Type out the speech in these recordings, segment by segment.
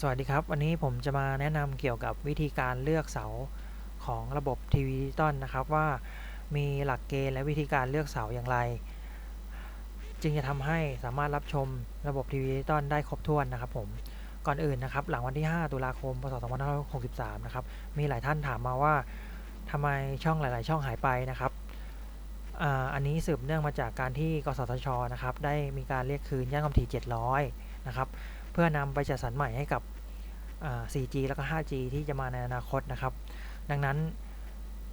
สวัสดีครับ วันนี้ผมจะมาแนะนำเกี่ยวกับวิธีการเลือกเสาของระบบทีวีดิจิตอลนะครับว่ามีหลักเกณฑ์และวิธีการเลือกเสาอย่างไร จึงจะทำให้สามารถรับชมระบบทีวีดิจิตอลได้ครบถ้วนนะครับผมก่อนอื่นนะครับ หลังวันที่ 5 ตุลาคม พศ 2563 นะครับมีหลายท่านถามมาว่าทำไมช่องหลาย ๆ ช่องหายไปนะครับอันนี้สืบเนื่องมาจากการที่กสทชนะครับได้มีการเรียกคืนย่านความถี่700 นะครับ พื่อนำไปจัดสรรใหม่ให้กับ 4G แล้วก็ 5G ที่จะมาในอนาคตนะครับ ดังนั้น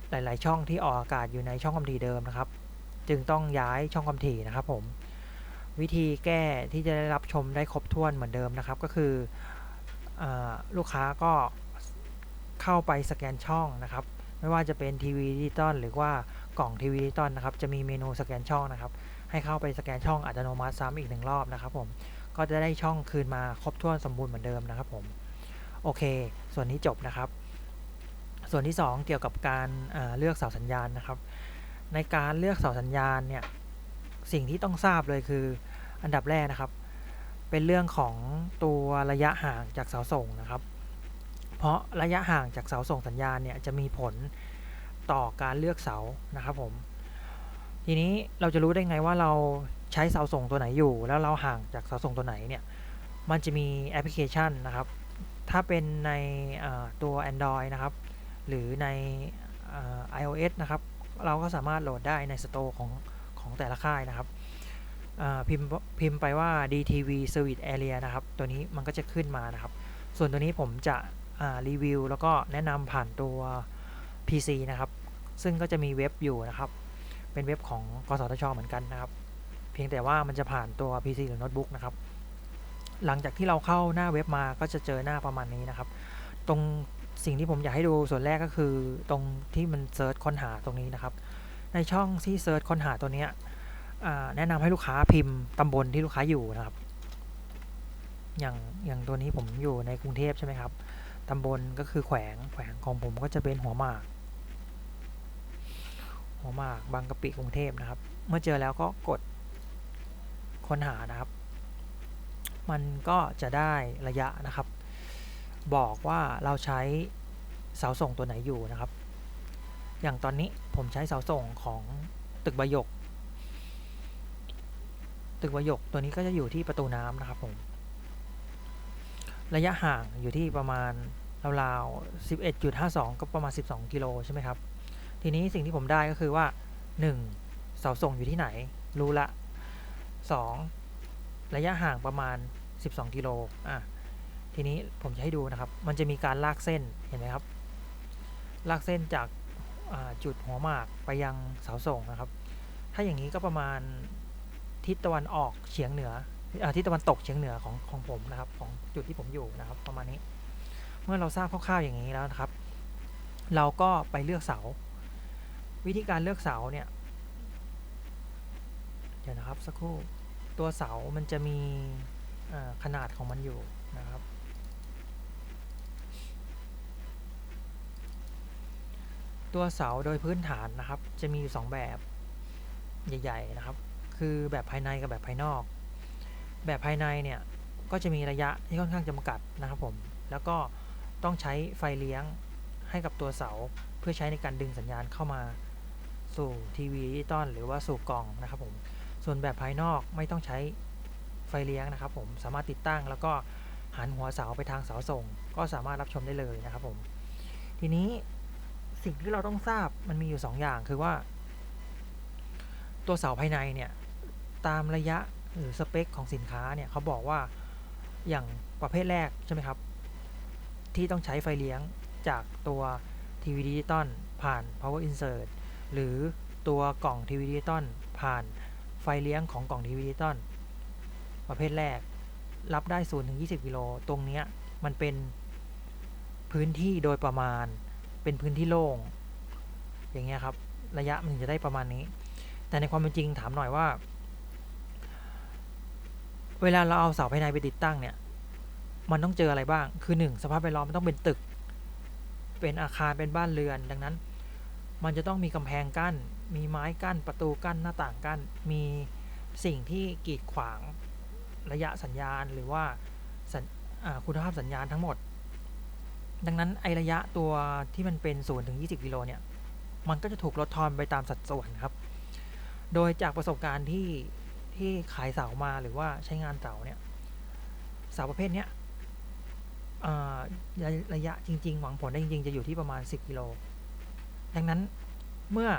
หลาย ๆ ช่องที่ออกอากาศอยู่ในช่องความถี่เดิมนะครับ จึงต้องย้ายช่องความถี่นะครับผม วิธีแก้ที่จะได้รับชมได้ครบถ้วนเหมือนเดิมนะครับ ก็คืออลูกค้าก็เข้าไปสแกนช่องนะครับ ไม่ว่าจะเป็นทีวีดิจิตอลหรือว่ากล่องทีวีดิจิตอลนะครับ จะมีเมนูสแกนช่องนะครับ ให้เข้าไปสแกนช่องอัตโนมัติซ้ำอีกหนึ่งรอบนะครับผม ก็จะได้ช่องคืนมาครบถ้วนสมบูรณ์เหมือนเดิมนะครับผมโอเค ส่วนนี้จบนะครับ ส่วนที่ 2 เกี่ยวกับการเอ่อเลือกเสาสัญญาณนะครับ ในการเลือกเสาสัญญาณเนี่ยสิ่งที่ต้องทราบเลยคืออันดับแรกนะครับ เป็นเรื่องของตัวระยะห่างจากเสาส่งนะครับ เพราะระยะห่างจากเสาส่งสัญญาณเนี่ยจะมีผลต่อการเลือกเสานะครับผมทีนี้เราจะรู้ได้ไงว่าเรา ใช้เสาส่งตัวไหนอยู่ แล้วเราห่างจากเสาส่งตัวไหนเนี่ย มันจะมีแอปพลิเคชันนะครับ ถ้าเป็นในตัว Android นะครับ หรือในเอ่อ iOS นะครับ เราก็สามารถโหลดได้ในสโตร์ของของแต่ละค่ายนะครับพิมพ์พิมพ์ไปว่า DTV Service Area นะครับ ตัวนี้มันก็จะขึ้นมานะครับ ส่วนตัวนี้ผมจะรีวิวแล้วก็แนะนำผ่านตัว PC นะครับ ซึ่งก็จะมีเว็บอยู่นะครับ เป็นเว็บของกสทช เหมือนกันนะครับ เพียงแต่ว่ามันจะผ่านตัว PC หรือโน้ตบุ๊กนะครับ หลังจากที่เราเข้าหน้าเว็บมาก็จะเจอหน้าประมาณนี้นะครับ ตรงสิ่งที่ผมอยากให้ดูส่วนแรกก็คือตรงที่มันเซิร์ชค้นหาตรงนี้นะครับ ในช่องที่เซิร์ชค้นหาตัวนี้แนะนำให้ลูกค้าพิมพ์ตำบลที่ลูกค้าอยู่นะครับ อย่างอย่างตัวนี้ผมอยู่ในกรุงเทพใช่ไหมครับตำบลก็คือแขวงแขวงของผมก็จะเป็นหัวหมาก หัวหมากบางกะปิกรุงเทพนะครับ เมื่อเจอแล้วก็กด ค้นหานะครับ มันก็จะได้ระยะนะครับ บอกว่าเราใช้เสาส่งตัวไหนอยู่นะครับ อย่างตอนนี้ผมใช้เสาส่งของตึกบยก ตึกบยกตัวนี้ก็จะอยู่ที่ประตูน้ำนะครับผมระยะห่างอยู่ที่ประมาณราวๆ11.52 ก็ประมาณ 12 กิโลใช่ไหมครับ ทีนี้สิ่งที่ผมได้ก็คือว่า 1. เสาส่งอยู่ที่ไหน รู้ละ 2. ระยะห่างประมาณ 12 กิโลอะทีนี้ผมจะให้ดูนะครับ มันจะมีการลากเส้นเห็นไหมครับ ลากเส้นจากาจุดหัวหมากไปยังเสาส่งนะครับ ถ้าอย่างนี้ก็ประมาณทิศตะวันออกเฉียงเหนืออทิศตะวันตกเฉียงเหนือของของผมนะครับ ของจุดที่ผมอยู่นะครับ ประมาณนี้ เมื่อเราทราบคร่าวๆอย่างนี้แล้วนะครับ เราก็ไปเลือกเสา วิธีการเลือกเสาเนี่ย เดี๋ยวนะครับสักครู่ตัวเสามันจะมีขนาดของมันอยู่นะครับ ตัวเสาโดยพื้นฐานนะครับ จะมีอยู่สองแบบใหญ่ๆนะครับ คือแบบภายในกับแบบภายนอก แบบภายในเนี่ยก็จะมีระยะที่ค่อนข้างจำกัดนะครับผม แล้วก็ต้องใช้ไฟเลี้ยงให้กับตัวเสาเพื่อใช้ในการดึงสัญญาณเข้ามาสู่ทีวีดิจิตอลหรือว่าสู่กล่องนะครับผม ส่วนแบบภายนอกไม่ต้องใช้ไฟเลี้ยงนะครับ ผมสามารถติดตั้งแล้วก็หันหัวเสาไปทางเสาส่ง ก็สามารถรับชมได้เลยนะครับผมทีนี้สิ่งที่เราต้องทราบมันมีอยู่ 2 อย่างคือว่า ตัวเสาภายในเนี่ยตามระยะหรือสเปคของสินค้าเนี่ยเขาบอกว่าอย่างประเภทแรกใช่ไหมครับ ที่ต้องใช้ไฟเลี้ยงจากตัวทีวีดิจิตอลผ่าน power insert หรือตัวกล่องทีวีดิจิตอลผ่าน ไฟเลี้ยงของกล่องทีวีดิจิตอลประเภทแรก รับได้0ถึง20 กิโล ตรงเนี้ยมันเป็นพื้นที่โดยประมาณ เป็นพื้นที่โล่ง อย่างเงี้ยครับ ระยะมันจะได้ประมาณนี้ แต่ในความเป็นจริงถามหน่อยว่า เวลาเราเอาเสาภายในไปติดตั้งเนี่ย มันต้องเจออะไรบ้าง คือ 1 สภาพแวดล้อมมันต้องเป็นตึก เป็นอาคาร เป็นบ้านเรือน ดังนั้น มันจะต้องมีกำแพงกั้น มีไม้กั้น ประตูกั้น หน้าต่างกั้น มีสิ่งที่กีดขวางระยะสัญญาณหรือว่าคุณภาพสัญญาณทั้งหมด ดังนั้นไอระยะตัวที่มันเป็น0ถึง 20 กิโลเนี่ย มันก็จะถูกลดทอนไปตามสัดส่วนครับ โดยจากประสบการณ์ที่ที่ขายเสามาหรือว่าใช้งานเสาเนี่ย เสาประเภทเนี้ยระยะจริง ๆ หวังผลได้จริง ๆ จะอยู่ที่ประมาณ 10 กิโล ดังนั้นเมื่อ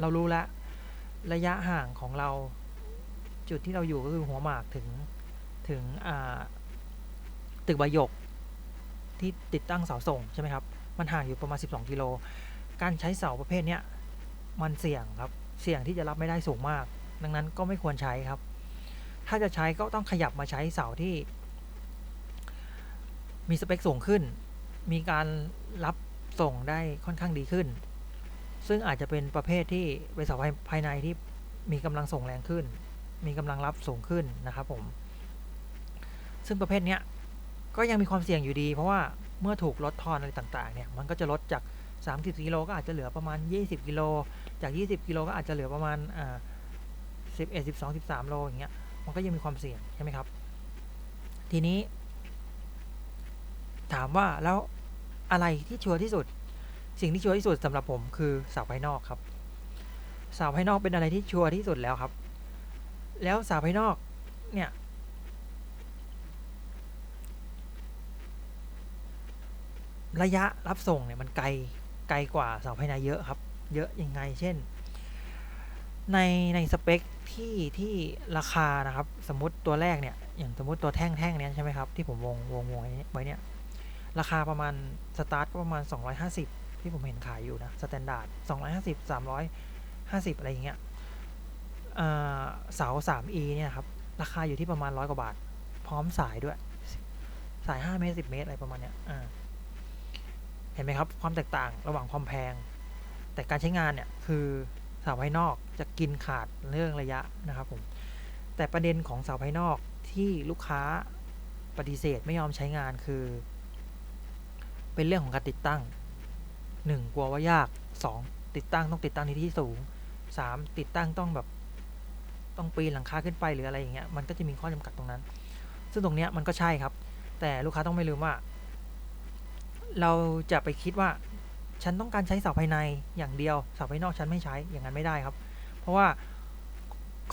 เรารู้แล้วระยะห่างของเราจุดที่เราอยู่ก็คือหัวหมากถึงถึงตึกบายกที่ติดตั้งเสาส่งใช่ไหมครับ มันห่างอยู่ประมาณ 12 กิโล การใช้เสาประเภทนี้มันเสี่ยงครับ เสี่ยงที่จะรับไม่ได้สูงมาก ดังนั้นก็ไม่ควรใช้ครับ ถ้าจะใช้ก็ต้องขยับมาใช้เสาที่ มีสเปคสูงขึ้น มีการรับส่งได้ค่อนข้างดีขึ้น ซึ่งอาจจะเป็นประเภทที่เป็นเสาภายภายในที่มีกำลังส่งแรงขึ้น มีกำลังรับสูงขึ้นนะครับผม ซึ่งประเภทเนี้ยก็ยังมีความเสี่ยงอยู่ดี เพราะว่าเมื่อถูกลดทอนอะไรต่างๆเนี่ยมันก็จะลดจาก 30กิโลก็อาจจะเหลือประมาณ 20 กิโล จาก 20 กิโลก็อาจจะเหลือประมาณอ่า11 12 13 โลอย่างเงี้ยมันก็ยังมีความเสี่ยงใช่ไหมครับ ทีนี้ ถามว่าแล้วอะไรที่ชัวร์ที่สุด สิ่งที่ชัวร์ที่สุดสำหรับผมคือเสาภายนอกครับเสาภายนอกเป็นอะไรที่ชัวร์ที่สุดแล้วครับ แล้วเสาภายนอกเนี่ยระยะรับส่งเนี่ยมันไกลไกลกว่าเสาภายในเยอะครับ เยอะยังไงเช่น ในในสเปคที่ที่ราคานะครับ สมมติตัวแรกเนี่ย อย่างสมมติตัวแท่งแท่งเนี้ยใช่ไหมครับ ที่ผมวงวงวงไว้ไว้เนี่ย ราคาประมาณสตาร์ทก็ประมาณ 250 ที่ผมเห็นขายอยู่นะสแตนดาร์ด250 350อะไรอย่างเงี้ยเอ่อเสา 3e เนี่ยครับ ราคาอยู่ที่ประมาณร้อยกว่าบาท พร้อมสายด้วย สาย5เมตร10เมตรอะไรประมาณเนี้ยเห็นไหมครับ ความแตกต่างระหว่างความแพง แต่การใช้งานเนี่ยคือเสาภายนอกจะกินขาดเรื่องระยะนะครับผมแต่ประเด็นของเสาภายนอกที่ลูกค้าปฏิเสธไม่ยอมใช้งานคือ เป็นเรื่องของการติดตั้ง 1. กลัวว่ายาก 2. ติดตั้งต้องติดตั้งในที่สูง 3. ติดตั้งต้องแบบต้องปีนหลังคาขึ้นไปหรืออะไรอย่างเงี้ยมันก็จะมีข้อจำกัดตรงนั้น ซึ่งตรงเนี้ยมันก็ใช่ครับ แต่ลูกค้าต้องไม่ลืมว่า เราจะไปคิดว่า ฉันต้องการใช้เสาภายในอย่างเดียวเสาภายนอกฉันไม่ใช้อย่างนั้นไม่ได้ครับ เพราะว่า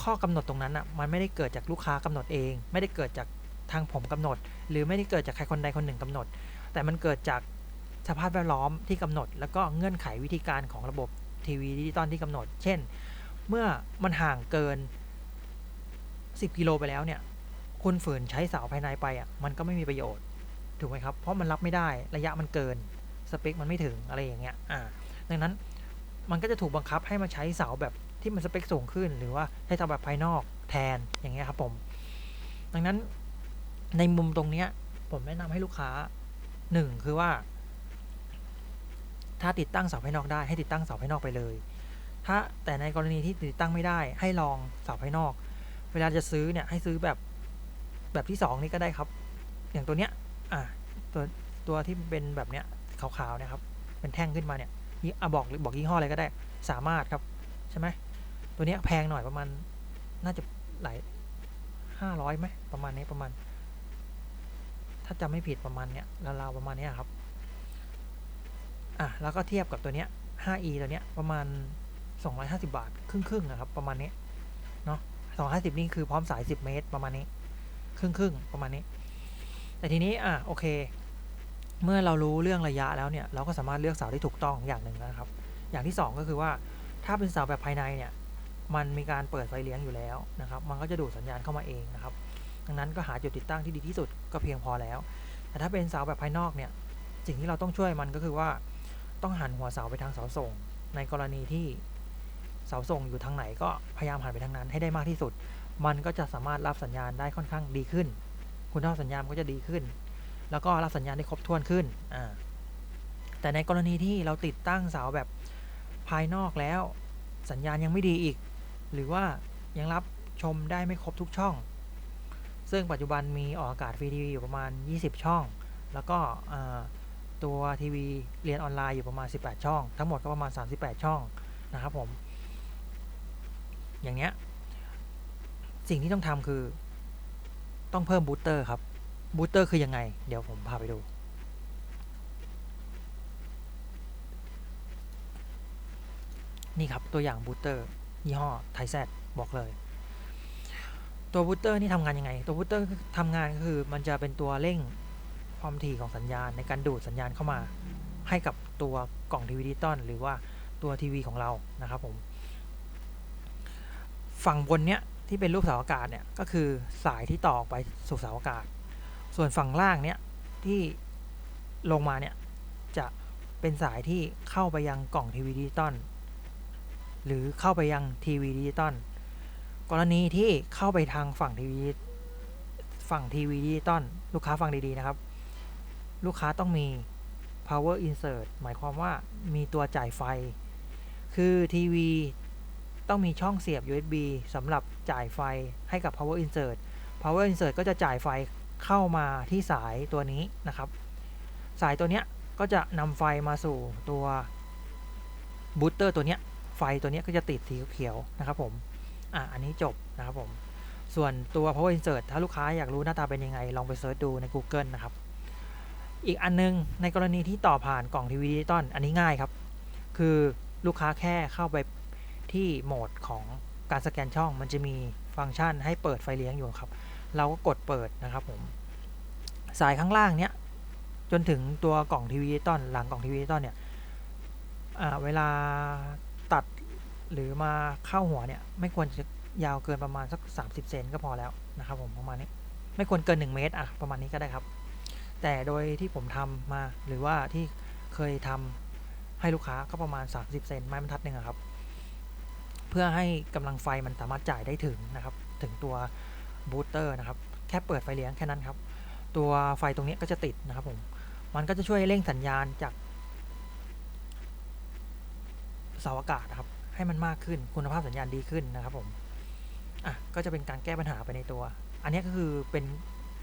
ข้อกำหนดตรงนั้นอะมันไม่ได้เกิดจากลูกค้ากำหนดเอง ไม่ได้เกิดจากทางผมกำหนด หรือไม่ได้เกิดจากใครคนใดคนหนึ่งกำหนด แต่มันเกิดจาก สภาพแวดล้อมที่กำหนด แล้วก็เงื่อนไขวิธีการของระบบทีวีดิจิตอลที่กำหนด เช่น เมื่อมันห่างเกิน 10 กิโลไปแล้วเนี่ย คุณฝืนใช้เสาภายในไปอะมันก็ไม่มีประโยชน์ถูกไหมครับเพราะมันรับไม่ได้ระยะมันเกินสเปคมันไม่ถึงอะไรอย่างเงี้ยอ่าดังนั้นมันก็จะถูกบังคับให้มาใช้เสาแบบที่มันสเปคสูงขึ้น หรือว่าใช้เสาแบบภายนอกแทนอย่างเงี้ยครับผม ดังนั้นในมุมตรงเนี้ยผมแนะนำให้ลูกค้าหนึ่งคือว่า ถ้าติดตั้งเสาภายนอกได้ให้ติดตั้งเสาภายนอกไปเลย ถ้าแต่ในกรณีที่ติดตั้งไม่ได้ ให้ลองเสาภายนอก เวลาจะซื้อเนี่ยให้ซื้อแบบแบบที่สองนี่ก็ได้ครับ อย่างตัวเนี้ยอ่าตัวตัวที่เป็นแบบเนี้ยขาวๆเนี่ยครับ เป็นแท่งขึ้นมาเนี่ยยี่อะบอกบอกยี่ห้ออะไรก็ได้สามารถครับใช่ไหมตัวเนี้ยแพงหน่อยประมาณน่าจะหลายห้าร้อยไหมประมาณนี้ประมาณ ถ้าจำไม่ผิดประมาณเนี้ยราวๆประมาณเนี้ยครับ อะแล้วก็เทียบกับตัวเนี้ย 5e ตัวเนี้ยประมาณ 250 บาท ครึ่งๆนะครับ ประมาณนี้เนาะ250 นี่คือพร้อมสาย 10 เมตรประมาณนี้ ครึ่งๆประมาณนี้ แต่ทีนี้อะโอเค เมื่อเรารู้เรื่องระยะแล้วเนี่ย เราก็สามารถเลือกเสาได้ถูกต้องอย่างหนึ่งนะครับ อย่างที่ 2 ก็คือว่าถ้าเป็นเสาแบบภายในเนี่ยมันมีการเปิดไฟเลี้ยงอยู่แล้วนะครับ มันก็จะดูดสัญญาณเข้ามาเองนะครับ ดังนั้นก็หาจุดติดตั้งที่ดีที่สุดก็เพียงพอแล้ว แต่ถ้าเป็นเสาแบบภายนอกเนี่ย สิ่งที่เราต้องช่วยมันก็คือว่า ต้องหันหัวเสาไปทางเสาส่ง ในกรณีที่เสาส่งอยู่ทางไหนก็พยายามหันไปทางนั้นให้ได้มากที่สุด มันก็จะสามารถรับสัญญาณได้ค่อนข้างดีขึ้น คุณภาพสัญญาณก็จะดีขึ้น แล้วก็รับสัญญาณได้ครบถ้วนขึ้นอ่าแต่ในกรณีที่เราติดตั้งเสาแบบภายนอกแล้ว สัญญาณยังไม่ดีอีก หรือว่ายังรับชมได้ไม่ครบทุกช่อง ซึ่งปัจจุบันมีออกอากาศฟรีทีวีอยู่ประมาณ 20 ช่อง แล้วก็ ตัวทีวีเรียนออนไลน์อยู่ประมาณ 18 ช่อง ทั้งหมดก็ประมาณ 38 ช่องนะครับผม อย่างเนี้ย สิ่งที่ต้องทำคือ ต้องเพิ่มบูสเตอร์ครับบูสเตอร์คือยังไง เดี๋ยวผมพาไปดู นี่ครับตัวอย่างบูสเตอร์ยี่ห้อไทแซดบอกเลย ตัวบูสเตอร์นี่ทำงานยังไง ตัวบูสเตอร์ทำงานก็คือมันจะเป็นตัวเร่ง ความถี่ของสัญญาณในการดูดสัญญาณเข้ามา ให้กับตัวกล่องทีวีดิจิตอลหรือว่าตัวทีวีของเรานะครับผมฝั่งบนเนี้ยที่เป็นรูปเสาอากาศเนี่ยก็คือสายที่ต่อออกไปสู่เสาอากาศ ส่วนฝั่งล่างเนี้ยที่ลงมาเนี่ยจะเป็นสายที่เข้าไปยังกล่องทีวีดิจิตอลหรือเข้าไปยังทีวีดิจิตอลกรณีที่เข้าไปทางฝั่งทีวีฝั่งทีวีดิจิตอลลูกค้าฟังดีๆนะครับ ลูกค้าต้องมี power insert หมายความว่ามีตัวจ่ายไฟ คือทีวีต้องมีช่องเสียบ USB สำหรับจ่ายไฟให้กับ power insert power insert ก็จะจ่ายไฟเข้ามาที่สายตัวนี้นะครับ สายตัวเนี้ยก็จะนำไฟมาสู่ตัวบูสเตอร์ตัวเนี้ยไฟตัวเนี้ยก็จะติดสีเขียวนะครับผม อะ อันนี้จบนะครับผม ส่วนตัว power insert ถ้าลูกค้าอยากรู้หน้าตาเป็นยังไง ลองไปเซิร์ชดูใน Google นะครับ อีกอันนึงในกรณีที่ต่อผ่านกล่องทีวีดิจิตอลอันนี้ง่ายครับ คือลูกค้าแค่เข้าไปที่โหมดของการสแกนช่อง มันจะมีฟังก์ชันให้เปิดไฟเลี้ยงอยู่ครับ เราก็กดเปิดนะครับผมสายข้างล่างเนี้ยจนถึงตัวกล่องทีวีดิจิตอลหลังกล่องทีวีดิจิตอลเนี่ยเวลาตัดหรือมาเข้าหัวเนี่ยไม่ควรจะยาวเกินประมาณสัก 30 เซนก็พอแล้วนะครับผมประมาณนี้ ไม่ควรเกิน 1 เมตรอะประมาณนี้ก็ได้ครับ แต่โดยที่ผมทำมาหรือว่าที่เคยทำให้ลูกค้าก็ประมาณ 30 เซนไม้บรรทัดหนึ่งครับ เพื่อให้กำลังไฟมันสามารถจ่ายได้ถึงนะครับ ถึงตัวบูสเตอร์นะครับ แค่เปิดไฟเลี้ยงแค่นั้นครับ ตัวไฟตรงนี้ก็จะติดนะครับผม มันก็จะช่วยเร่งสัญญาณจากเสาอากาศนะครับ ให้มันมากขึ้นคุณภาพสัญญาณดีขึ้นนะครับผมอะก็จะเป็นการแก้ปัญหาไปในตัว อันนี้ก็คือเป็น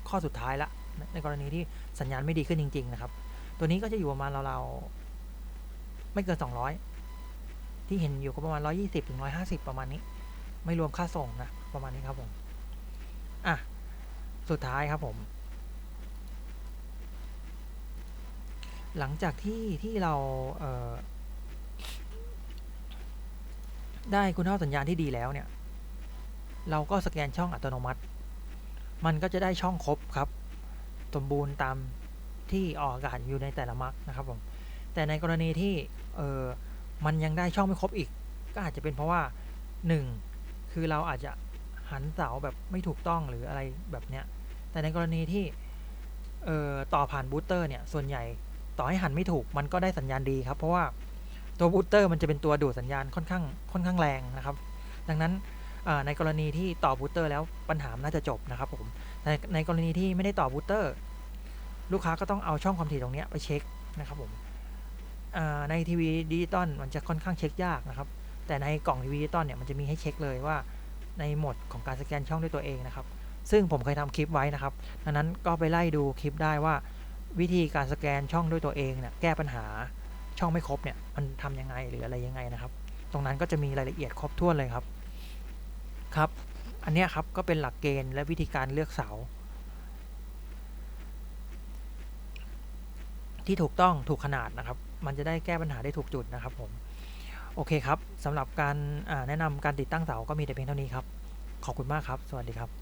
ข้อสุดท้ายละ ในกรณีที่สัญญาณไม่ดีขึ้นจริง ๆ นะครับ ตัวนี้ก็จะอยู่ประมาณเราๆไม่เกิน 200 ที่เห็นอยู่ก็ประมาณ 120ถึง150 ประมาณนี้ ไม่รวมค่าส่งนะประมาณนี้ครับผมอะสุดท้ายครับผม หลังจากที่ที่เราเได้คุณภาพสัญญาณที่ดีแล้วเนี่ย เราก็สแกนช่องอัตโนมัติ มันก็จะได้ช่องครบครับ สมบูรณ์ตามที่ออกอากาศอยู่ในแต่ละมาร์กนะครับผมแต่ในกรณีที่เออมันยังได้ช่องไม่ครบอีก ก็อาจจะเป็นเพราะว่า 1 คือเราอาจจะหันเสาแบบไม่ถูกต้องหรืออะไรแบบเนี้ยแต่ในกรณีที่เออต่อผ่านบูสเตอร์เนี่ยส่วนใหญ่ต่อให้หันไม่ถูกมันก็ได้สัญญาณดีครับ เพราะว่าตัวบูสเตอร์มันจะเป็นตัวดูดสัญญาณค่อนข้างค่อนข้างแรงนะครับ ดังนั้น ในกรณีที่ต่อบูสเตอร์แล้วปัญหาน่าจะจบนะครับผมแต่ในกรณีที่ไม่ได้ต่อบูสเตอร์ ลูกค้าก็ต้องเอาช่องความถี่ตรงนี้ไปเช็คนะครับผมในทีวีดิจิตอลมันจะค่อนข้างเช็คยากนะครับ แต่ในกล่องทีวีดิจิตอลเนี่ยมันจะมีให้เช็คเลยว่าในโหมดของการสแกนช่องด้วยตัวเองนะครับ ซึ่งผมเคยทำคลิปไว้นะครับดังนั้นก็ไปไล่ดูคลิปได้ว่า วิธีการสแกนช่องด้วยตัวเองเนี่ยแก้ปัญหาช่องไม่ครบเนี่ยมันทำยังไงหรืออะไรยังไงนะครับ ตรงนั้นก็จะมีรายละเอียดครบถ้วนเลยครับ ครับ อันนี้ครับก็เป็นหลักเกณฑ์และวิธีการเลือกเสา ที่ถูกต้องถูกขนาดนะครับ มันจะได้แก้ปัญหาได้ถูกจุดนะครับผมโอเคครับสำหรับการแนะนำการติดตั้งเสาก็มีแต่เพียงเท่านี้ครับ ขอบคุณมากครับ สวัสดีครับ